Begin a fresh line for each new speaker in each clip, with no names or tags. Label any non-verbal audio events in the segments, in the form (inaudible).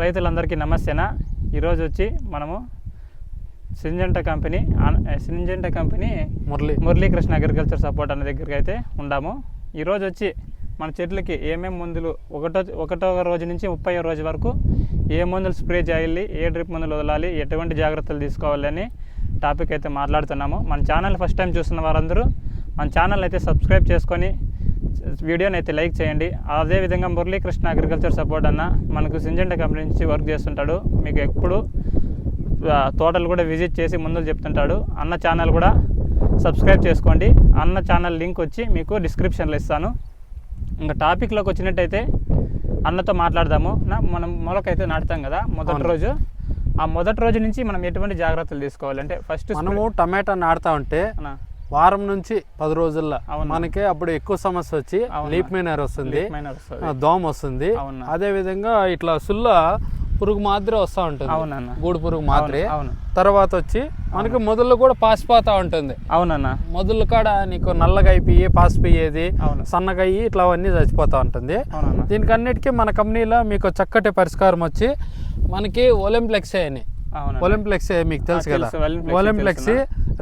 రైతులందరికీ నమస్తేనా? ఈరోజు వచ్చి మనము Syngenta company Syngenta company
Murali.
Muralikrishna agriculture support అనే దగ్గరికి అయితే ఉండాము. ఈరోజు వచ్చి మన చెట్లకి ఏమేం మందులు ఒకటో ఒకటో రోజు నుంచి ముప్పై రోజు వరకు ఏ మందులు స్ప్రే చేయాలి ఏ డ్రిప్ మందులు వదలాలి ఎటువంటి జాగ్రత్తలు తీసుకోవాలి అని టాపిక్ అయితే మాట్లాడుతున్నాము. మన ఛానల్ ఫస్ట్ టైం చూస్తున్న వారందరూ మన ఛానల్ అయితే సబ్స్క్రైబ్ చేసుకొని వీడియోని అయితే లైక్ చేయండి. అదేవిధంగా మురళీకృష్ణ అగ్రికల్చర్ సపోర్ట్ అన్న మనకు సింజంట కంపెనీ నుంచి వర్క్ చేస్తుంటాడు. మీకు ఎప్పుడు తోటలు కూడా విజిట్ చేసి ముందులు చెప్తుంటాడు. అన్న ఛానల్ కూడా సబ్స్క్రైబ్ చేసుకోండి. అన్న ఛానల్ లింక్ వచ్చి మీకు డిస్క్రిప్షన్లో ఇస్తాను. ఇంకా టాపిక్లోకి వచ్చినట్టయితే అన్నతో మాట్లాడదాము. మనం మొలకైతే నాటుతాం కదా మొదటి. రోజు. ఆ మొదటి రోజు నుంచి మనం ఎటువంటి జాగ్రత్తలు తీసుకోవాలి? అంటే ఫస్ట్
మనము టమాటా నాటుతా ఉంటే వారం నుంచి పది రోజుల్లో. మనకి అప్పుడు ఎక్కువ సమస్య వచ్చి. లీప్ మైనర్ వస్తుంది. దోమ వస్తుంది. అదే విధంగా ఇట్లా సుల్ల పురుగు మాదిరి వస్తూ ఉంటుంది. గూడు పురుగు మాదిరి. తర్వాత వచ్చి మనకి మొదలు కూడా పాసిపోతా ఉంటుంది.
అవునన్న
మొదలు కాడ నీకు నల్లగా అయిపోయి పాసిపోయేది సన్నగా అయ్యి ఇట్లా అవన్నీ చచ్చిపోతా ఉంటుంది.
అవునన్న
దీనికి అన్నిటికీ మన కంపెనీలో మీకు చక్కటి పరిష్కారం వచ్చి మనకి ఒలింప్లెక్స్ అని. ఒలింప్లెక్స్ మీకు తెలుసు కదా. ఒలింప్లెక్స్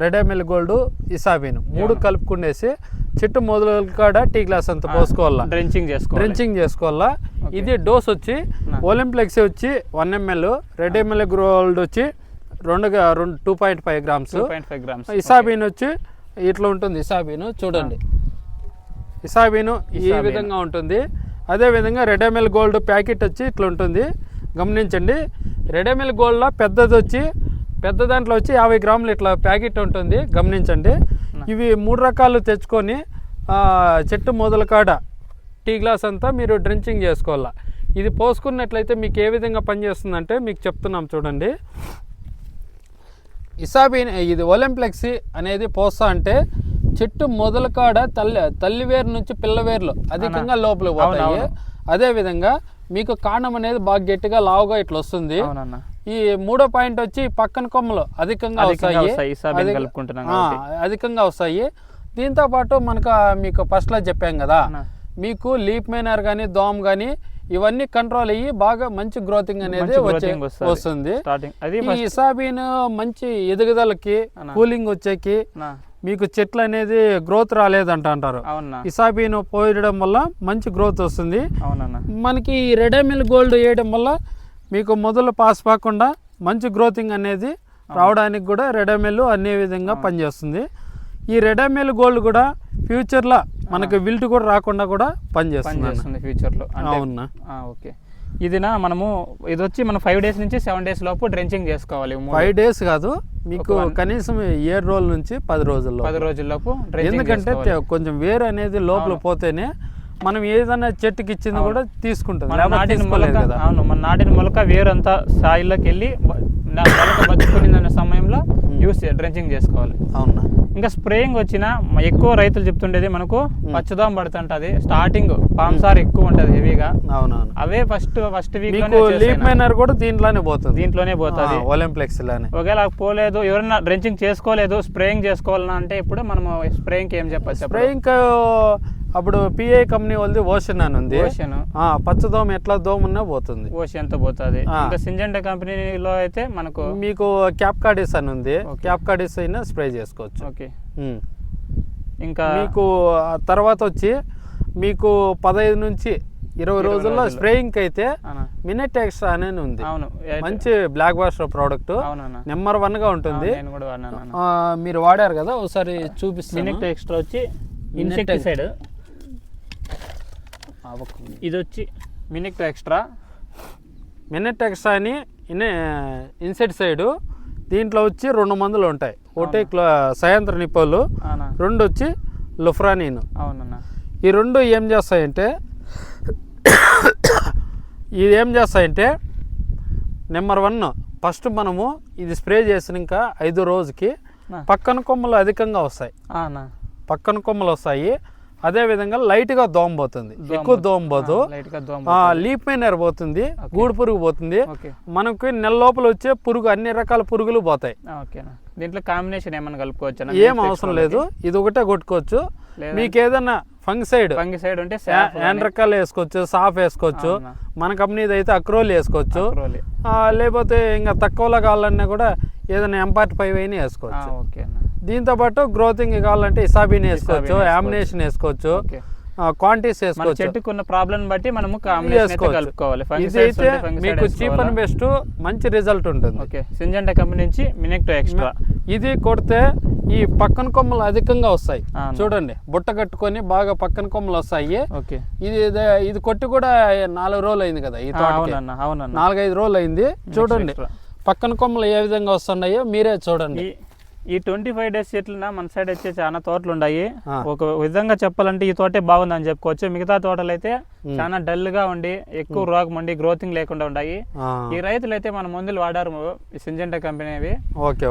రెడమిల్ గోల్డ్ ఇసాబిన్. మూడు కలుపుకునేసి చెట్టు మొదలు కాడ టీ గ్లాస్ అంత పోసుకోవాలా?
డ్రెంచింగ్ చేసుకోవాలి.
డ్రెంచింగ్ చేసుకోవాలా? ఇది డోస్ వచ్చి. ఒలింప్లెక్స్ వచ్చి one ml red ml gold వచ్చి రెండు రెండు two point five grams
grams
Isabion వచ్చి ఇట్లా ఉంటుంది ఇసాబీన్ చూడండి. ఇసాబీను ఈ. విధంగా ఉంటుంది. అదే విధంగా రెడ్ ఎంఎల్ గోల్డ్ ప్యాకెట్ వచ్చి ఇట్లా ఉంటుంది. గమనించండి. రెడ్ ఎంఎల్ గోల్డ్లో పెద్దది వచ్చి పెద్ద దాంట్లో వచ్చి యాభై గ్రాములు ఇట్లా ప్యాకెట్ ఉంటుంది గమనించండి. ఇవి మూడు రకాలు తెచ్చుకొని చెట్టు మొదల కాడ టీ గ్లాస్ అంతా మీరు డ్రించింగ్ చేసుకోవాలా. ఇది పోసుకున్నట్లయితే మీకు ఏ విధంగా పనిచేస్తుందంటే మీకు చెప్తున్నాం చూడండి. ఇసాబీన్ ఇది ఒలింప్లెక్సీ అనేది పోస్తా అంటే చెట్టు మొదల కాడ తల్లి తల్లి వేరు నుంచి పిల్ల వేర్లు అధికంగా లోపల పోతాయి.
అవును.
మీకు కాండం అనేది బాగా గట్టిగా లావుగా ఇట్లా వస్తుంది. ఈ మూడో పాయింట్ వచ్చి పక్కన కొమ్మలు అధికంగా
అధికంగా
వస్తాయి. అధికంగా వస్తాయి. దీంతో పాటు మనకు మీకు ఫస్ట్లో చెప్పాం కదా. మీకు లీప్ మైనర్ కానీ దోమ కానీ ఇవన్నీ కంట్రోల్ అయ్యి బాగా మంచి గ్రోతింగ్ అనేది వచ్చే
వస్తది.
ఈ ఇసాబీన్ మంచి ఎదుగుదలకి. కూలింగ్ వచ్చేకి మీకు చెట్లు అనేది గ్రోత్ రాలేదంట అంటారు ఇసాబీన్ పోయడం వల్ల మంచి గ్రోత్ వస్తుంది. మనకి ఈ రెడమిల్ గోల్డ్ వేయడం వల్ల మీకు మొదలు పాస్ కాకుండా మంచి గ్రోతింగ్ అనేది రావడానికి కూడా రెడమిల్ అనే విధంగా పనిచేస్తుంది. ఈ రెడమిల్ గోల్డ్ కూడా ఫ్యూచర్లో మనకి విల్ట్ కూడా రాకుండా కూడా పనిచేస్తుంది
ఫ్యూచర్లో
అవునా?
ఓకే. ఇదినా మనము ఇది వచ్చి మనం ఫైవ్ డేస్ నుంచి సెవెన్ డేస్ లోపు డ్రెంచింగ్ చేసుకోవాలి.
ఫైవ్ డేస్ కాదు. మీకు కనీసం ఏడు రోజుల నుంచి పది రోజుల్లో
పది రోజుల లోపు డ్రెంచింగ్
ఎందుకంటే కొంచెం వేరు అనేది లోపల పోతేనే మనం ఏదైనా చెట్టుకి ఇచ్చింది కూడా లేకపోతే
నాటిన మొలక అవును మన నాటిన మొలక వేరంతా సాయిల్లోకి వెళ్ళి మొలక బతుకునిందన్న సమయంలో యూస్ డ్రెంచింగ్ చేసుకోవాలి.
అవునా?
ఇంకా స్ప్రేయింగ్ వచ్చిన ఎక్కువ రైతులు చెప్తుండేది మనకు పచ్చదోమ పడుతుంటది. స్టార్టింగ్ పాంసార్ ఎక్కువ ఉంటది హెవీగా
అవునవును.
అవే ఫస్ట్ ఫస్ట్ వీక్
మైనర్ కూడా దీంట్లోనే పోతుంది.
దీంట్లోనే పోతుంది.
ఒలింప్లెక్స్ లానే.
ఒకవేళ పోలేదు ఎవరైనా డ్రెంచింగ్ చేసుకోలేదు స్ప్రేయింగ్ చేసుకోవాలన్నా అంటే ఇప్పుడు మనము స్ప్రేయింగ్ ఏం చెప్పచ్చు
స్ప్రేయింగ్ అప్పుడు పిఐ కంపెనీ వాళ్ళది ఓషన్ అని ఉంది.
ఓషన్
పచ్చదోమ ఎట్లా దోమ ఉన్నా పోతుంది.
ఓషన్తో పోతుంది. ఇంకా సింజెంటా కంపెనీలో అయితే మనకు
మీకు క్యాప్ కార్డిస్ అని ఉంది. క్యాప్ కార్డిస్ అయినా స్ప్రే చేసుకోవచ్చు.
ఓకే. ఇంకా
మీకు తర్వాత వచ్చి మీకు పదహైదు నుంచి ఇరవై రోజుల్లో స్ప్రేయింగ్ అయితే మినెట్ ఎక్స్ట్రా అనేది ఉంది. మంచి బ్లాక్ బాస్టర్ ప్రోడక్ట్ నెంబర్ వన్గా ఉంటుంది. మీరు వాడారు కదా ఒకసారి చూపిస్తాను.
మినిట్ ఎక్స్ట్రా వచ్చి ఇన్సెక్టిసైడ్ ఇది వచ్చి మినిట్. ఎక్స్ట్రా.
మినెట్ ఎక్స్ట్రా అని ఇన్ ఇన్సెక్టిసైడ్ దీంట్లో వచ్చి రెండు మందులు ఉంటాయి. ఒకటి క్లో సయంత్ర నిప్పోలు రెండు వచ్చి లుఫ్రానిన్.
అవునన్న.
ఈ రెండు ఏం చేస్తాయంటే (coughs) ఇది ఏం చేస్తాయంటే నెంబర్ వన్ ఫస్ట్ మనము ఇది స్ప్రే చేసినాక ఐదు రోజుకి. పక్కన కొమ్మలు అధికంగా వస్తాయి. పక్కన కొమ్మలు వస్తాయి. అదే విధంగా లైట్గా దోమ పోతుంది. ఎక్కువ దోమ పోదు. లీప్ మైనర్ పోతుంది. గూడు పురుగు పోతుంది.
ఓకే.
మనకి నెల లోపల వచ్చే పురుగు అన్ని రకాల పురుగులు పోతాయి.
ఓకేనా దీంట్లో కాంబినేషన్ ఏమైనా కలుపుకోవచ్చా
ఏం అవసరం లేదు. ఇది ఒకటే కొట్టుకోవచ్చు. మీకు ఏదన్నా ఫంగిసైడ్
పంగి సైడ్ ఉంటే సాఫ్
యాండ్రకాలు వేసుకోవచ్చు సాఫ్ వేసుకోవచ్చు. మన కంపెనీది అయితే అక్రోల్ వేసుకోవచ్చు. లేకపోతే ఇంకా తక్కువలో కావాలన్నా కూడా ఏదైనా ఎంపార్ట్ ఫైవ్ అయినా వేసుకోవచ్చు.
ఓకేనా
దీంతో పాటు గ్రోతింగ్ కావాలంటే ఇసాబీని వేసుకోవచ్చు. యామినేషన్ వేసుకోవచ్చు క్వాంటిటీస్ వేసుకోవచ్చు.
చెట్టుకున్న ప్రాబ్లం బట్టి మనము. కలుపుకోవాలి
ఇది
ఫంగిసైడ్స్
అయితే
ఉంటే fungicides
మీకు చీప్ అండ్? బెస్ట్ మంచి రిజల్ట్ ఉంటుంది.
ఓకే. సింజంటా కంపెనీ నుంచి మినెక్టో ఎక్స్ట్రా
ఇది కొడితే ఈ పక్కన కొమ్మలు అధికంగా వస్తాయి. చూడండి బుట్ట కట్టుకొని బాగా పక్కన కొమ్మలు వస్తాయి.
ఓకే.
ఇది ఇదే- కొట్టి కూడా నాలుగు రోజులు అయింది కదా ఈ నాలుగైదు రోజులు అయింది. చూడండి. పక్కన కొమ్మలు ఏ విధంగా వస్తున్నాయో మీరే చూడండి.
ఈ ట్వంటీ ఫైవ్ డేస్ చెట్లున మన సైడ్ వచ్చే చాలా తోటలు ఉన్నాయి. ఒక విధంగా చెప్పాలంటే ఈ తోటే బాగుందని చెప్పుకోవచ్చు. మిగతా తోటలు అయితే చాలా డల్గా ఉండి ఎక్కువ రోగం ఉండి గ్రోతింగ్ లేకుండా ఉన్నాయి ఈ రైతులు అయితే మన మందులు వాడారు సింజంటా కంపెనీ అవి.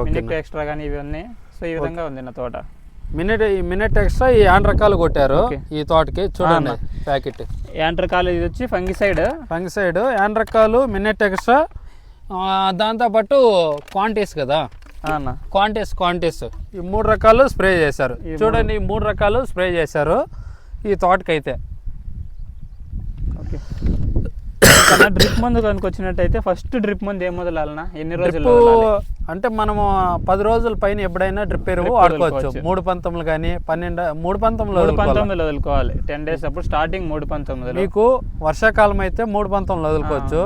మినిట్ ఎక్స్ట్రా కానీ ఇవి ఉన్నాయి సో ఈ విధంగా ఉంది నా తోట.
మినిట్ ఈ మినిట్ ఎక్స్ట్రా ఈ ఆన్ రకాలు కొట్టారు. ఈ తోటకి. చూడండి ప్యాకెట్.
యాంట్రకాలు ఇది వచ్చి ఫంగిసైడ్.
ఫంగిసైడ్ యాన్ రకాలు మినిట్ ఎక్స్ట్రా. దాంతోపాటు క్వాంటిటీస్ కదా.
అన్న.
క్వాంటిటీస్ క్వాంటిటీస్ ఈ మూడు రకాలు స్ప్రే చేశారు. చూడండి ఈ మూడు రకాలు స్ప్రే చేశారు. ఈ తోటకైతే.
ఓకే. డ్రిప్ మందు కనుక వచ్చినట్టయితే ఫస్ట్ డ్రిప్ మందు ఏం మొదలాలనా ఎన్ని రోజులు
అంటే మనము పది రోజుల పైన ఎప్పుడైనా డ్రిప్ ఎరువు వాడుకోవచ్చు. మూడు పంతొమ్మిది కానీ పన్నెండు మూడు పంతొమ్మిది
మూడు
వదులుకోవాలి.
టెన్ డేస్ అప్పుడు స్టార్టింగ్ మూడు పంతొమ్మిదిలో.
మీకు వర్షాకాలం అయితే మూడు పంతొమ్మిది వదులుకోవచ్చు.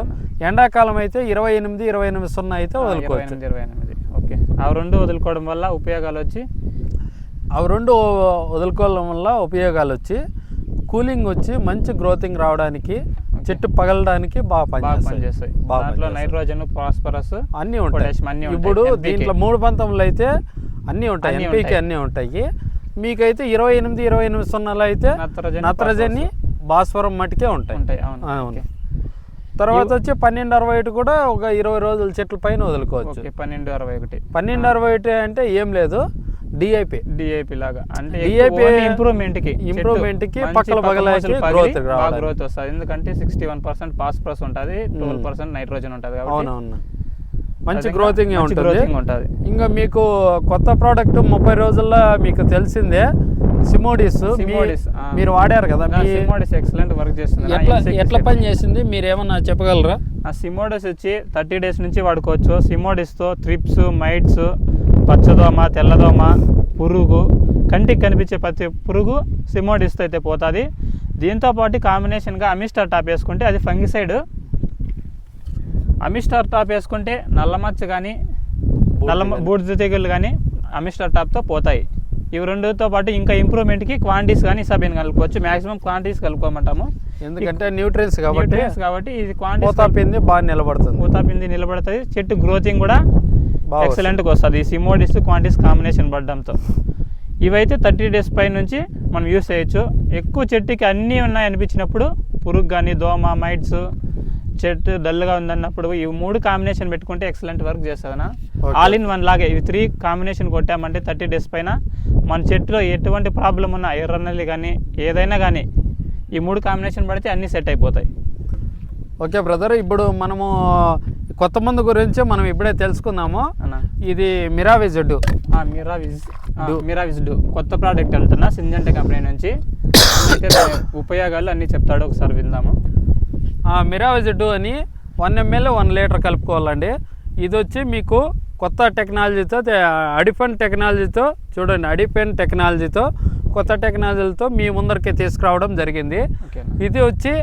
ఎండాకాలం అయితే ఇరవై ఎనిమిది ఇరవై ఎనిమిది సున్నా అయితే వదులుకోవచ్చు.
ఇరవై ఎనిమిది. ఆ రెండు వదులుకోవడం వల్ల ఉపయోగాలు వచ్చి?
అవి రెండు వదులుకోవడం వల్ల ఉపయోగాలు వచ్చి కూలింగ్ వచ్చి మంచి గ్రోతింగ్ రావడానికి చెట్టు పగలడానికి బాగా పనిచేస్తాయి.
దాంట్లో. నైట్రోజన్ ఫాస్ఫరస్
అన్నీ ఉంటాయి. ఇప్పుడు. దీంట్లో మూడు పంతొమ్మిదిలో అయితే అన్నీ ఉంటాయి. ఎంపీకి. అన్నీ ఉంటాయి. మీకైతే ఇరవై ఎనిమిది ఇరవై ఎనిమిది సున్నాలు అయితే
నత్రజని,
భాస్వరం మట్టికే ఉంటాయి.
ఉంటాయి. అవును.
తర్వాత వచ్చి పన్నెండు అరవై ఒకటి కూడా ఒక ఇరవై రోజుల చెట్ల పైన వదులుకోవచ్చు.
పన్నెండు అరవై ఒకటి.
పన్నెండు అరవై ఒకటి అంటే ఏం లేదు డిఐపి
డిఐపి లాగా. అంటే
DAP
ఇంప్రూవ్మెంట్కి
improvement కి పక్కల
పగిలి
రావడానికి.
గ్రోత్ వస్తుంది. ఎందుకంటే సిక్స్టీ వన్ పర్సెంట్ ఫాస్ఫరస్ ఉంటుంది ట్వెల్వ్ పర్సెంట్ నైట్రోజన్ ఉంటుంది కాబట్టి
అవునవును. మంచి గ్రోతింగ్ ఉంటుంది. ఇంకా మీకు కొత్త ప్రోడక్ట్ ముప్పై రోజుల్లో మీకు తెలిసిందే సిమోడిస్
సిమోడిస్.
మీరు వాడారు కదా
సిమోడిస్ ఎక్సలెంట్ వర్క్ చేస్తుంది.
ఎట్లా పని చేసింది మీరు ఏమన్నా చెప్పగలరా?
ఆ సిమోడిస్ వచ్చి థర్టీ డేస్ నుంచి వాడుకోవచ్చు. సిమోడిస్తో త్రిప్స్ మైట్స్ పచ్చదోమ తెల్లదోమ పురుగు కంటికి కనిపించే ప్రతి పురుగు సిమోడిస్తో అయితే పోతుంది. దీంతో పాటు కాంబినేషన్గా అమిస్టార్ టాప్ వేసుకుంటే అది ఫంగిసైడ్ అమిస్టార్ టాప్ వేసుకుంటే నల్ల మచ్చ కానీ నల్ల బూడిద తెగులు కానీ అమిస్టార్ టాప్తో పోతాయి. ఇవి రెండుతో పాటు ఇంకా ఇంప్రూవ్మెంట్కి క్వాంటిటీస్ కానీ సబిన్ కలుపుకోవచ్చు. మాక్సిమం క్వాంటిటీస్ కలుపుకోమంటాము.
ఎందుకంటే న్యూట్రియన్స్ కాబట్టి
కాబట్టి ఇది
పిండి బాగా నిలబడుతుంది.
పూత పిండి నిలబడుతుంది. చెట్టు గ్రోతింగ్ కూడా
బాగా
ఎక్సలెంట్గా వస్తుంది. ఈ సిమోడిస్ క్వాంటిటీస్ కాంబినేషన్ పడడంతో. ఇవైతే థర్టీ డేస్ పై నుంచి మనం యూస్ చేయొచ్చు. ఎక్కువ చెట్టుకి అన్నీ ఉన్నాయి అనిపించినప్పుడు పురుగు కానీ దోమ మైట్స్ చెట్టు డల్గా ఉందన్నప్పుడు ఈ మూడు కాంబినేషన్ పెట్టుకుంటే ఎక్సలెంట్ వర్క్ చేస్తుందనా. ఆల్ ఇన్ వన్ లాగే. ఇవి త్రీ కాంబినేషన్ కొట్టామంటే థర్టీ డేస్ పైన మన చెట్టులో ఎటువంటి ప్రాబ్లం ఉన్నా ఎర్రనల్లి కానీ ఏదైనా కానీ ఈ మూడు కాంబినేషన్ పడితే అన్నీ సెట్ అయిపోతాయి.
ఓకే బ్రదర్ ఇప్పుడు మనము కొత్త మందు గురించి మనం ఇప్పుడే తెలుసుకుందాము.
అన్నా.
ఇది మిరావిజెడ్
ఆ, మిరా విజ్ ఆ, మిరా విజ్ డు కొత్త ప్రోడక్ట్ వెళ్తున్నా సింజంట కంపెనీ నుంచి. ఉపయోగాలు అన్నీ చెప్తాడు. ఒకసారి విందాము.
మిరావిజెడ్ అని వన్ ఎంఎల్ వన్ లీటర్ కలుపుకోవాలండి. ఇది వచ్చి మీకు కొత్త టెక్నాలజీతో అడిఫన్ టెక్నాలజీతో చూడండి అడిపెన్ టెక్నాలజీతో కొత్త టెక్నాలజీలతో మీ ముందరికి తీసుకురావడం జరిగింది. ఇది వచ్చి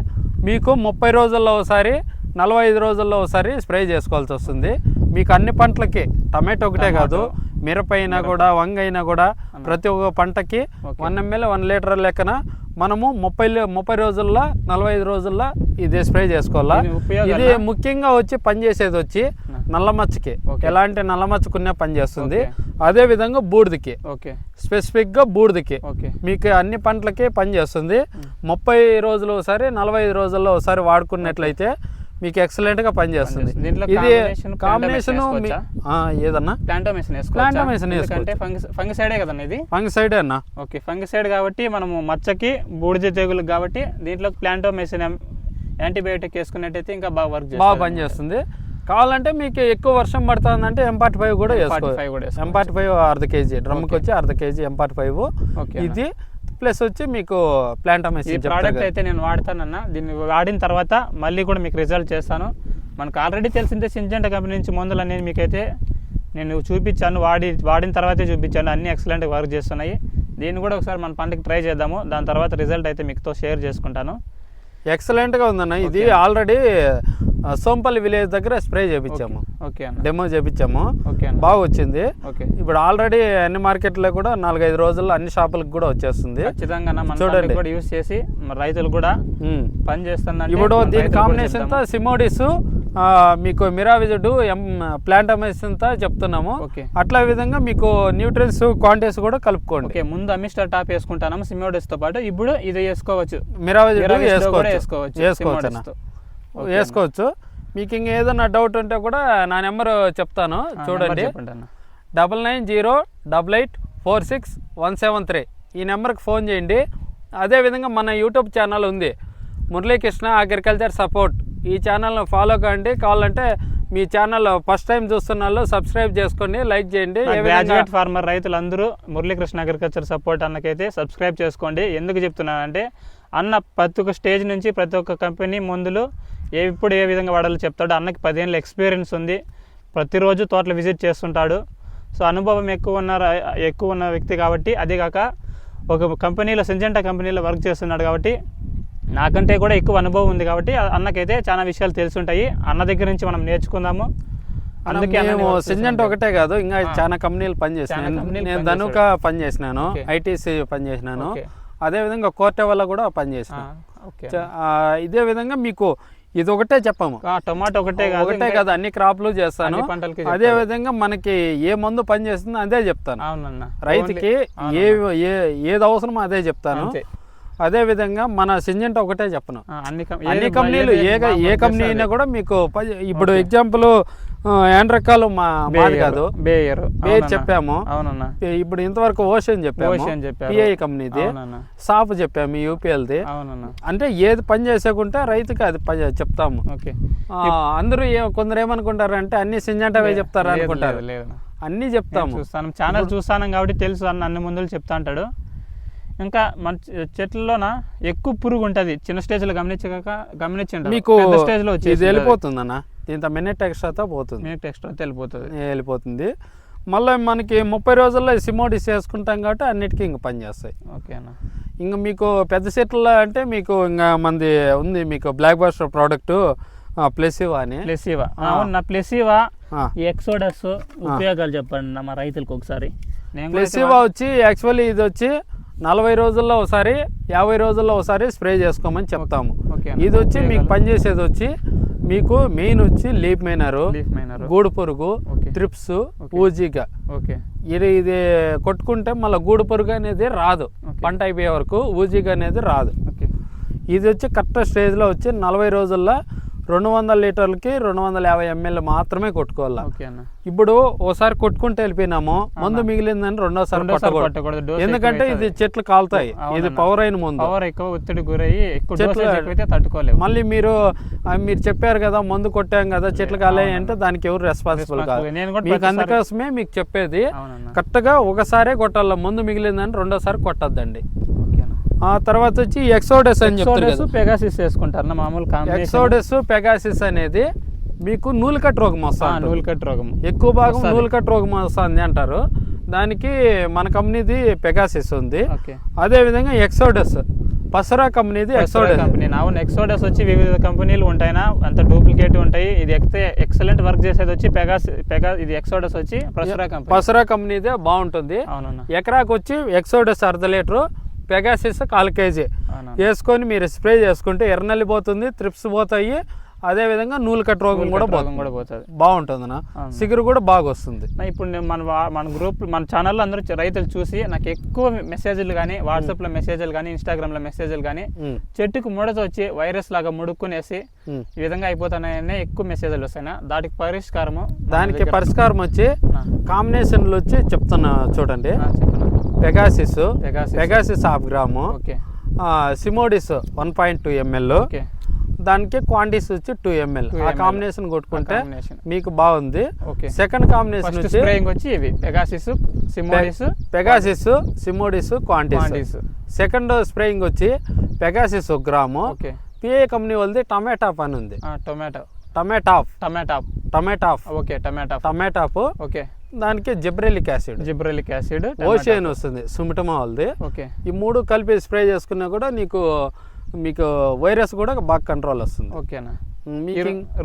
మీకు ముప్పై రోజుల్లో ఒకసారి నలభై ఐదు రోజుల్లో ఒకసారి స్ప్రే చేసుకోవాల్సి వస్తుంది. మీకు అన్ని పంటలకి టమాటో ఒకటే కాదు మిరప అయినా కూడా వంగ అయినా కూడా ప్రతి ఒక్క పంటకి. వన్ ఎంఎల్ వన్ లీటర్ లెక్కన మనము ముప్పై ముప్పై రోజుల్లో నలభై ఐదు రోజుల్లో ఇది స్ప్రే చేసుకోవాలా? ఇది ముఖ్యంగా వచ్చి పనిచేసేది వచ్చి నల్ల మచ్చకి
ఓకే.
ఎలాంటి నల్ల మచ్చకున్నే పనిచేస్తుంది.
ఓకే.
అదే విధంగా బూడిదకి.
ఓకే.
స్పెసిఫిక్గా బూడిదకి.
ఓకే.
మీకు అన్ని పంటలకి పనిచేస్తుంది. ముప్పై రోజులు ఒకసారి నలభై ఐదు రోజుల్లో ఒకసారి వాడుకున్నట్లయితే మీకు ఎక్సలెంట్గా పనిచేస్తుంది ఇది కాంబినేషన్? ఏదన్నా?
ప్లాంటోమేషన్ ఎందుకంటే ఫంగిసైడే ఇది?
అన్న?
ఓకే ఫంగిసైడ్ కాబట్టి మనము మచ్చకి బూడిద తెగులు కాబట్టి దీంట్లో ప్లాంటోమేషన్ యాంటీబయోటిక్ వేసుకున్నట్టయితే ఇంకా బాగా వర్క్
బాగా పనిచేస్తుంది. కావాలంటే మీకు ఎక్కువ వర్షం పడుతుందంటే ఫైవ్ కూడా వేసుకోవచ్చు.
ఫైవ్ కూడా.
ఎంపార్టీ ఫైవ్ అర్ధ కేజీ. డ్రమ్కి వచ్చి అర్ధ కేజీ ఎంపార్టీ ఫైవ్ ఇది ప్లస్ వచ్చి మీకు
ఈ
ప్లాంటమేషన్
ప్రోడక్ట్ అయితే నేను వాడతానన్న. దీన్ని వాడిన తర్వాత మళ్ళీ కూడా మీకు రిజల్ట్ చేస్తాను. మనకు ఆల్రెడీ తెలిసిందే సింజెంట కంపెనీ నుంచి మందులు అనేది మీకైతే నేను చూపించాను. వాడి వాడిన తర్వాతే చూపించాను. అన్ని ఎక్సలెంట్ వర్క్ చేస్తున్నాయి. దీన్ని కూడా ఒకసారి మన పంటకి ట్రై చేద్దాము. దాని తర్వాత రిజల్ట్ అయితే మీతో షేర్ చేసుకుంటాను.
ఎక్సలెంట్గా ఉందన్న. ఇది ఆల్రెడీ సోంపల్లి విలేజ్ దగ్గర స్ప్రే చేపించాము
అన్న.
డెమో చేపించాము
అన్న.
బాగా వచ్చింది ఇప్పుడు ఆల్రెడీ అన్ని మార్కెట్లో కూడా నాలుగైదు రోజుల్లో అన్ని షాపులకు కూడా వచ్చేస్తుంది.
ఖచ్చితంగా అన్న మన
చూడండి.
యూస్ చేసి రైతులు కూడా. పని చేస్తుందంటే
ఇప్పుడు దీని
కాంబినేషన్తో.
సిమోడిస్ మీకు మిరావిజుడు ఎం ప్లాంటమైసిన్తో చెప్తున్నాము.
ఓకే.
అట్లా విధంగా మీకు న్యూట్రియన్స్ క్వాంటిటీస్ కూడా కలుపుకోండి.
ఓకే ముందు అమిస్టర్ టాప్ వేసుకుంటాను సిమోడెస్తో పాటు. ఇప్పుడు ఇది వేసుకోవచ్చు.
మిరావిజుడు వేసుకోవచ్చు.
వేసుకోవచ్చు
వేసుకోవచ్చు మీకు ఇంక ఏదైనా డౌట్ ఉంటే కూడా నా నెంబర్ చెప్తాను. చూడండి. Double nine zero double eight four six one seven three. ఈ నెంబర్కి ఫోన్ చేయండి. అదేవిధంగా మన యూట్యూబ్ ఛానల్ ఉంది. Muralikrishna agriculture support. ఈ ఛానల్ని ఫాలో కండి. కావాలంటే మీ ఛానల్ ఫస్ట్ టైం చూస్తున్న వాళ్ళు సబ్స్క్రైబ్ చేసుకోండి లైక్ చేయండి.
గ్రాడ్యుయేట్ ఫార్మర్ రైతులందరూ మురళీకృష్ణ అగ్రికల్చర్ సపోర్ట్ అన్నకైతే సబ్స్క్రైబ్ చేసుకోండి. ఎందుకు చెప్తున్నానంటే అన్న ప్రతి ఒక్క స్టేజ్ నుంచి ప్రతి ఒక్క కంపెనీ మందులు ఏ ఇప్పుడు ఏ విధంగా వాడాలో చెప్తాడు అన్నకి పదిహేనుల ఎక్స్పీరియన్స్ ఉంది. ప్రతిరోజు తోటలు విజిట్ చేస్తుంటాడు. సో అనుభవం ఎక్కువ ఉన్న ఎక్కువ ఉన్న వ్యక్తి కాబట్టి అదే కాక ఒక కంపెనీలో సింజెంటా కంపెనీలో వర్క్ చేస్తున్నాడు కాబట్టి నాకంటే కూడా ఎక్కువ అనుభవం ఉంది కాబట్టి అన్నకైతే చాలా విషయాలు తెలుసుంటాయి అన్న దగ్గర నుంచి మనం నేర్చుకుందాము అందుకే
మేము సింజెంట్. ఒకటే కాదు ఇంకా. చాలా కంపెనీలు పనిచేసినాను నేను. ధనుక పనిచేసినాను. ఐటీసీ పనిచేసినాను
ఓకే.
అదేవిధంగా కోర్టే వల్ల కూడా
ఆ,
పనిచేసిన
ఓకే
ఇదే విధంగా మీకు ఇది ఒకటే చెప్పాము
టొమాటో ఒకటే కాదు
ఒకటే కాదు అన్ని క్రాప్లు చేస్తాను అదే. విధంగా మనకి ఏ మందు పని చేస్తుందో అదే చెప్తాను రైతుకి. ఏ ఏది అవసరమో అదే చెప్తాను
అంతే.
అదే విధంగా మన సింజెంట్ ఒకటే చెప్పను.
అన్ని
అన్ని కంపెనీలు ఏ ఏ కంపెనీ అయినా. కూడా మీకు ఇప్పుడు. ఎగ్జాంపుల్ రకాలు మా మాది
బేయర్,
కాదు.
బేయర్.
బే
అవునన్న.
చెప్పాము?
అవునన్న.
ఇప్పుడు ఇంతవరకు ఓషన్ చెప్పాము. పిఐ కంపెనీది. సాఫ్ చెప్పాము యూపీఎల్ది
అవునన్న.
అంటే ఏది పని చేసేకుంటే రైతుకి అది పని చెప్తాము. అందరూ కొందరు ఏమనుకుంటారు అంటే అన్ని సింజంటవే చెప్తారు అనుకుంటారు. అన్ని
నేను
చెప్తాము.
చూస్తాను. ఛానల్ చూస్తాను కాబట్టి తెలుసు అన్న అన్ని ముందులు చెప్తా అంటాడు. ఇంకా మన చెట్లలోన ఎక్కువ పురుగు ఉంటుంది చిన్న స్టేజ్లో గమనించక గమనించండి
మీకు
స్టేజ్లో
ఇది
వచ్చేసి
వెళ్ళిపోతుంది అన్న దీంతో మినిట్ ఎక్స్ట్రాతో పోతుంది.
మీకు ఎక్స్ట్రా తెలిపోతుంది
వెళ్ళిపోతుంది. మళ్ళీ మనకి ముప్పై రోజుల్లో సిమోడిస్ చేసుకుంటాం కాబట్టి అన్నిటికీ ఇంక పని చేస్తాయి.
ఓకే అన్న.
ఇంకా మీకు పెద్ద సెట్లో అంటే మీకు ఇంకా మంది ఉంది. మీకు బ్లాక్ బాస్టర్ ప్రోడక్ట్ ప్లెసివ్ అని.
ప్లెసివా అవును నా ప్లెసివా ఎక్సోడస్ ఉపయోగాలు చెప్పండి మా రైతులకు ఒకసారి.
ప్లెసివా వచ్చి యాక్చువల్లీ ఇది వచ్చి నలభై రోజుల్లో ఒకసారి యాభై రోజుల్లో ఒకసారి స్ప్రే చేసుకోమని చెప్తాము. ఇది వచ్చి మీకు పనిచేసేది వచ్చి మీకు మెయిన్ వచ్చి లీప్ మైనరు
లీఫ్ మైనర్.
గూడు పురుగు
ఓకే.
ఊజిగా.
ఓకే.
ఇది ఇది కొట్టుకుంటే మళ్ళీ గూడు పురుగు అనేది రాదు. పంట అయిపోయే వరకు ఊజిగా అనేది రాదు. ఇది వచ్చి కరెక్ట్ స్టేజ్లో వచ్చి నలభై రోజుల్లో రెండు వందల లీటర్లకి రెండు వందల యాభై ఎంఎల్ మాత్రమే కొట్టుకోవాలి. ఇప్పుడు ఓసారి కొట్టుకుంటే వెళ్ళిపోయినాము మందు మిగిలిందని రెండోసారి కొట్టకూడదు. ఎందుకంటే ఇది. చెట్లు కాలుతాయి. ఇది. పవర్ అయిన మందు.
పవర్ ఎక్కువ ఒత్తిడి గురయ్యి
చెట్లు-
తట్టుకోలేవు.
మళ్ళీ మీరు మీరు చెప్పారు కదా మందు కొట్టాం కదా చెట్లు కాలే అంటే దానికి ఎవరు రెస్పాన్సిబుల్ కాదు. మీకు అందుకోసమే మీకు చెప్పేది
అవునన్న.
కరెక్ట్గా ఒకసారే కొట్టాల మందు మిగిలిందని రెండోసారి కొట్టద్దండి. ఆ తర్వాత వచ్చి ఎక్సోడస్ అని చెప్తారు
పెగాసిస్ వేసుకుంటారు. మామూలు
ఎక్సోడస్ పెగాసిస్ అనేది మీకు నూలు కట్ రోగం వస్తుంది
నూలు కట్ రోగం.
ఎక్కువ భాగం
వస్తది.
నూలు కట్ రోగం వస్తుంది అంటారు. దానికి మన కంపెనీది పెగాసిస్ ఉంది.
ఓకే.
అదే విధంగా ఎక్సోడస్ పసరా కంపెనీది ఎక్సోడస్.
కంపెనీ. అవును ఎక్సోడస్ వచ్చి వివిధ కంపెనీలు ఉంటాయినా అంత డూప్లికేట్ ఉంటాయి. ఇది ఎక్తే ఎక్సలెంట్ వర్క్ చేసేది వచ్చి పెగాస్ పెగా ఇది ఎక్సోడస్ వచ్చి ప్రసురా కంపెనీ.
పసరా కంపెనీదే బాగుంటుంది. ఎకరాకు వచ్చి ఎక్సోడస్ అర్ధ లీటరు పెగాసిస్ కాలు కేజీ. వేసుకొని మీరు స్ప్రే చేసుకుంటే ఎర్రనల్లి పోతుంది త్రిప్స్ పోతాయి అదే విధంగా నూలు కట్ రోగం కూడా
రోగం కూడా పోతుంది.
బాగుంటుంది అన్న
అవును.
సిగురు కూడా బాగా వస్తుంది.
నా ఇప్పుడు మన మన గ్రూప్ మన ఛానల్లో అందరూ రైతులు చూసి నాకు ఎక్కువ మెసేజ్లు కానీ వాట్సాప్లో మెసేజ్లు కానీ ఇన్స్టాగ్రామ్లో మెసేజ్లు కానీ చెట్టుకు ముడత వచ్చి వైరస్ లాగా ముడుక్కునేసి. ఈ విధంగా అయిపోతున్నాయని ఎక్కువ మెసేజ్లు వస్తాయి దానికి పరిష్కారము
దానికి పరిష్కారం వచ్చి. కాంబినేషన్లు వచ్చి చెప్తున్నా చూడండి. Pegasus. Pegasus half gram Simodis one point two ML దానికి క్వాంటిస్ వచ్చి టూ ఎంఎల్
2
ఆ. కాంబినేషన్ కొట్టుకుంటే. మీకు బాగుంది. సెకండ్ కాంబినేషన్ వచ్చి
ఇవి. Pegasus Simodis
Pegasus Simodis Quantis
Quantis
second spraying వచ్చి పెగాసిస్ ఒక గ్రాము పిఏ కంపెనీ వాళ్ళది టమాటాప్ అని ఉంది.
Tomato tomato
Tomatop
okay tomato
Tomatop
okay
దానికి gibberellic acid.
Gibberellic acid
ocean వస్తుంది సుమిటమా వాళ్ళది
ఓకే.
ఈ మూడు కలిపి స్ప్రే చేసుకున్నా కూడా నీకు మీకు వైరస్ కూడా బాగా కంట్రోల్ వస్తుంది.
ఓకేనా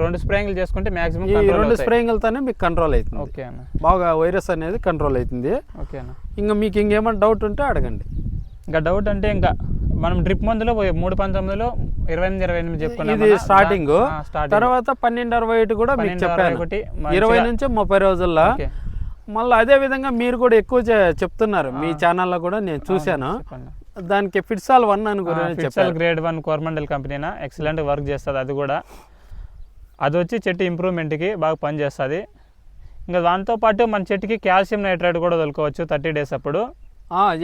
రెండు స్ప్రేయింగ్లు చేసుకుంటే మాక్సిమం
ఈ రెండు స్ప్రేయింగ్లతోనే మీకు కంట్రోల్ అవుతుంది.
ఓకే
బాగా వైరస్ అనేది కంట్రోల్ అవుతుంది.
ఓకే అన్న.
ఇంకా మీకు ఇంకేమైనా డౌట్ ఉంటే అడగండి.
ఇంకా డౌట్ అంటే ఇంకా మనం డ్రిప్ మందులో మూడు పంతొమ్మిదిలో ఇరవై ఎనిమిది ఇరవై ఎనిమిది చెప్పుకున్నాం
ఇది స్టార్టింగ్. తర్వాత పన్నెండు అరవై ఒకటి కూడా మీకు చెప్పాను. ఇరవై నుంచి ముప్పై రోజుల్లో మళ్ళీ అదే విధంగా మీరు కూడా ఎక్కువ చెప్తున్నారు. మీ ఛానల్లో కూడా నేను చూశాను. దానికి ఫిట్సాల్ వన్ అని
ఫిట్సల్ గ్రేడ్ వన్ కోరమండల్ కంపెనీనా? ఎక్సలెంట్ వర్క్ చేస్తుంది అది కూడా. అది వచ్చి చెట్టు ఇంప్రూవ్మెంట్కి బాగా పనిచేస్తుంది. ఇంకా దాంతో పాటు మన చెట్టుకి కాల్షియం నైట్రేట్ కూడా వదులుకోవచ్చు థర్టీ డేస్ అప్పుడు.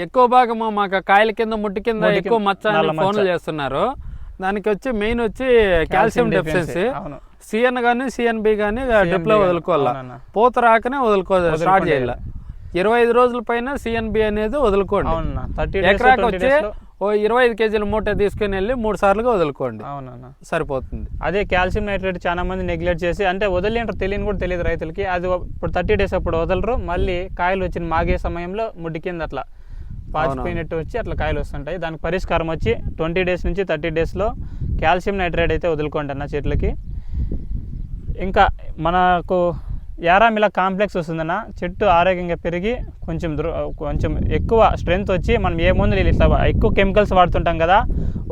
ఎక్కువ భాగం మాకు కాయల కింద ముట్టి కింద ఎక్కువ మచ్చ. ఫోన్లు చేస్తున్నారు. దానికి వచ్చి మెయిన్ వచ్చి కాల్షియం డెఫిషియన్సీ సిఎన్ కానీ సిఎన్బి కానీ డ్రిప్లో
CNB
వదులుకోవాలా. పూత రాకనే వదులుకో స్టార్ట్. చేయాలి. ఇరవై ఐదు రోజుల పైన సిఎన్బి అనేది వదులుకోండి.
థర్టీ
ఎకరాకి వచ్చి ఓ ఇరవై ఐదు కేజీల మూట తీసుకుని వెళ్ళి మూడు సార్లుగా వదులుకోండి.
అవునన్నా.
సరిపోతుంది.
అదే కాల్షియం నైట్రేట్ చాలా మంది నెగ్లెక్ట్ చేసి అంటే వదిలేంటారు తెలియని కూడా తెలియదు రైతులకి. అది ఇప్పుడు థర్టీ డేస్ అప్పుడు వదలరు. మళ్ళీ కాయలు వచ్చిన మాగే సమయంలో ముడ్డి కింద అట్లా. పాచిపోయినట్టు వచ్చి అట్లా కాయలు వస్తుంటాయి. దానికి పరిష్కారం వచ్చి ట్వంటీ డేస్ నుంచి థర్టీ డేస్లో కాల్షియం నైట్రేట్ అయితే వదులుకోండి అన్న చెట్లకి. ఇంకా మనకు యారామిలా కాంప్లెక్స్ వస్తుందన్న చెట్టు ఆరోగ్యంగా పెరిగి కొంచెం దృ కొంచెం ఎక్కువ స్ట్రెంగ్త్ వచ్చి మనం ఏ మందులు ఇట్లా ఎక్కువ కెమికల్స్ వాడుతుంటాం కదా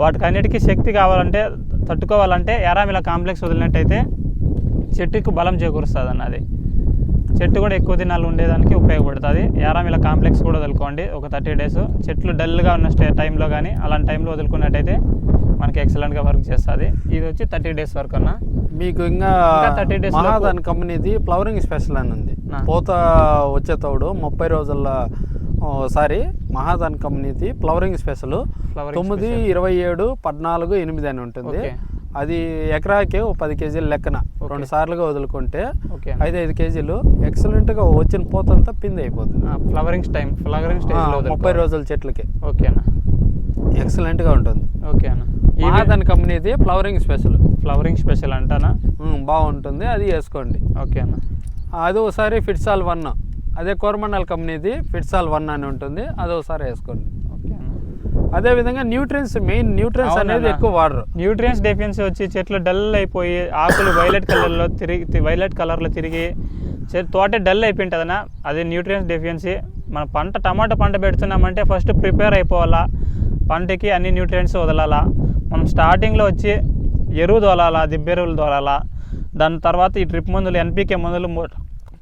వాటికి అన్నిటికీ శక్తి కావాలంటే తట్టుకోవాలంటే యారామిలా కాంప్లెక్స్ వదిలినట్టయితే చెట్టుకు బలం చేకూరుస్తుంది అన్న అది. చెట్టు కూడా ఎక్కువ దినాలు ఉండేదానికి ఉపయోగపడుతుంది. యారామిలా కాంప్లెక్స్ కూడా వదులుకోండి. ఒక థర్టీ డేస్. చెట్లు డల్గా ఉన్న స్టే టైంలో కానీ అలాంటి టైంలో వదులుకున్నట్టయితే మనకి ఎక్సలెంట్గా వర్క్ చేస్తుంది. ఇది వచ్చి థర్టీ డేస్ వరకు అన్న.
మీకు ఇంకా
ఇంకా 30 days లోపు-
మహాదాన్ కంపెనీది ఫ్లవరింగ్ స్పెషల్ అని ఉంది. పూత వచ్చేతోడు ముప్పై రోజుల్లో సారీ మహాదాన్ కంపెనీది ఫ్లవరింగ్ స్పెషల్ తొమ్మిది ఇరవై ఏడు పద్నాలుగు ఎనిమిది అని ఉంటుంది. అది ఎకరాకి ఓ పది కేజీల లెక్కన. రెండు సార్లుగా వదులుకుంటే
ఓకే.
ఐదు ఐదు కేజీలు ఎక్సలెంట్గా వచ్చిన పూతంతా పిండి అయిపోతుంది.
ఫ్లవరింగ్ టైం ఫ్లవరింగ్
ముప్పై రోజుల చెట్లకి.
ఓకే అన్న.
ఎక్సలెంట్గా ఉంటుంది.
ఓకే అన్న. ఈ
మహాదాన్ కంపెనీది ఫ్లవరింగ్ స్పెషల్.
ఫ్లవరింగ్ స్పెషల్ అంటానా?
బాగుంటుంది. అది వేసుకోండి.
ఓకే అన్న.
అది ఒకసారి ఫిట్సాల్ వన్. అదే కోరమండల్ కంపెనీది ఫిట్సాల్ వన్ అని ఉంటుంది. అది ఒకసారి వేసుకోండి. అదే విధంగా న్యూట్రియన్స్ మెయిన్ న్యూట్రియన్స్. అనేది ఎక్కువ వాడరు.
న్యూట్రియన్స్ డెఫిషియన్సీ వచ్చి చెట్లు డల్ అయిపోయి ఆకులు వైలెట్ కలర్లో తిరిగి వైలెట్ కలర్లో తిరిగి తోట డల్ అయిపోయింటుందన్న అది న్యూట్రియన్స్ డెఫిషియన్సీ. మన పంట టమాటా పంట పెడుతున్నామంటే ఫస్ట్ ప్రిపేర్ అయిపోవాలా. పంటకి అన్ని న్యూట్రియంట్స్ వదలాలా. మనం స్టార్టింగ్లో వచ్చి ఎరువు తోలాలా దిబ్బెరువులు తోలాలా. దాని తర్వాత ఈ డ్రిప్ మందులు ఎన్పీకే మందులు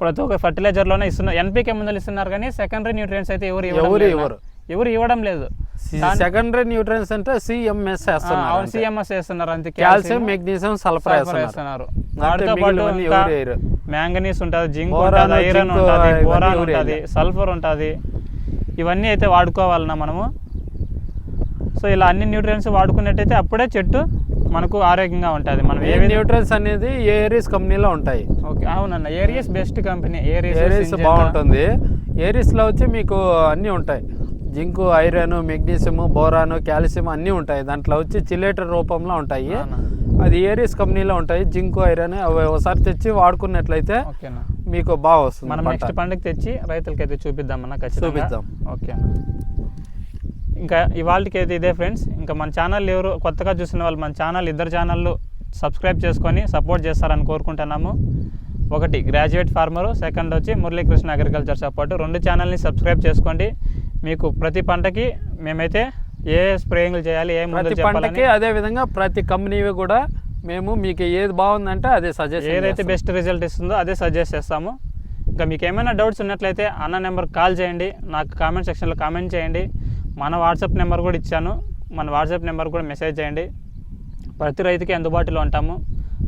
ప్రతి ఒక్క ఫర్టిలైజర్లోనే ఇస్తున్నారు ఎన్పీకే మందులు ఇస్తున్నారు కానీ సెకండరీ న్యూట్రియంట్స్ అయితే ఎవరు
ఎవరు ఇవ్వరు.
ఎవరు ఇవ్వడం లేదు.
సెకండరీ న్యూట్రియన్స్ అంటే సిఎంఎస్ వేస్తున్నారు
అవును సిఎంఎస్ వేస్తున్నారు అంతే.
కాల్షియం మెగ్నీషియం సల్ఫర్ వేస్తున్నారు.
వాటితో పాటు. మ్యాంగనీస్ ఉంటుంది జింక్ ఉంటుంది ఐరన్ ఉంటుంది బోరాన్ ఉంటుంది. సల్ఫర్ ఉంటుంది. ఇవన్నీ అయితే వాడుకోవాలన్నా మనము. సో ఇలా అన్ని న్యూట్రియన్స్ వాడుకున్నట్టయితే అప్పుడే చెట్టు మనకు ఆరోగ్యంగా ఉంటుంది. మనం ఏ
న్యూట్రియన్స్ అనేది ఏరీస్ కంపెనీలో ఉంటాయి.
ఓకే అవునన్న Aries best company Aries
Aries బాగుంటుంది. ఏరీస్లో వచ్చి మీకు అన్నీ ఉంటాయి. జింకు ఐరన్ మెగ్నీషియం బోరాను కాల్షియం అన్నీ ఉంటాయి. దాంట్లో వచ్చి చిలేటర్ రూపంలో ఉంటాయి. అది ఏరీస్ కంపెనీలో ఉంటాయి. జింకు ఐరన్ అవి ఒకసారి తెచ్చి వాడుకున్నట్లయితే
ఓకేనా?
మీకు బాగా వస్తుంది
మనం. నెక్స్ట్ పండుగ తెచ్చి రైతులకి అయితే ఖచ్చితంగా?
చూపిద్దాం.
ఓకే ఇంకా ఇవాళకి అయితే ఇదే ఫ్రెండ్స్. ఇంకా మన ఛానల్ ఎవరు కొత్తగా చూసిన వాళ్ళు మన ఛానల్ ఇద్దరు ఛానళ్ళు సబ్స్క్రైబ్ చేసుకొని సపోర్ట్ చేస్తారని కోరుకుంటున్నాము. ఒకటి గ్రాడ్యుయేట్ ఫార్మరు. సెకండ్ వచ్చి మురళీకృష్ణ అగ్రికల్చర్ సపోర్ట్. రెండు ఛానల్ని సబ్స్క్రైబ్ చేసుకోండి. మీకు ప్రతి పంటకి మేమైతే ఏ స్ప్రేయింగ్లు చేయాలి ఏ
ప్రతి పంటకి అదే విధంగా ప్రతి కంపెనీవి కూడా మేము మీకు ఏది బాగుందంటే అదే సజెస్ట్
ఏదైతే బెస్ట్ రిజల్ట్ ఇస్తుందో అదే సజెస్ట్ చేస్తాము. ఇంకా మీకు ఏమైనా డౌట్స్ ఉన్నట్లయితే అన్న నెంబర్ కాల్ చేయండి. నాకు కామెంట్ సెక్షన్లో కామెంట్ చేయండి. మన వాట్సాప్ నెంబర్ కూడా ఇచ్చాను. మన వాట్సాప్ నెంబర్ కూడా మెసేజ్ చేయండి. ప్రతి రైతుకి అందుబాటులో ఉంటాము.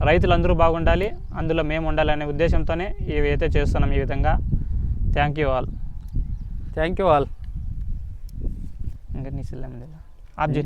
రైతులు అందరూ బాగుండాలి. అందులో మేము ఉండాలి అనే ఉద్దేశంతోనే ఇవి అయితే చేస్తున్నాం ఈ విధంగా. Thank you all
thank you all
ఇంకా నీ సెల్ ఆప్ చేయి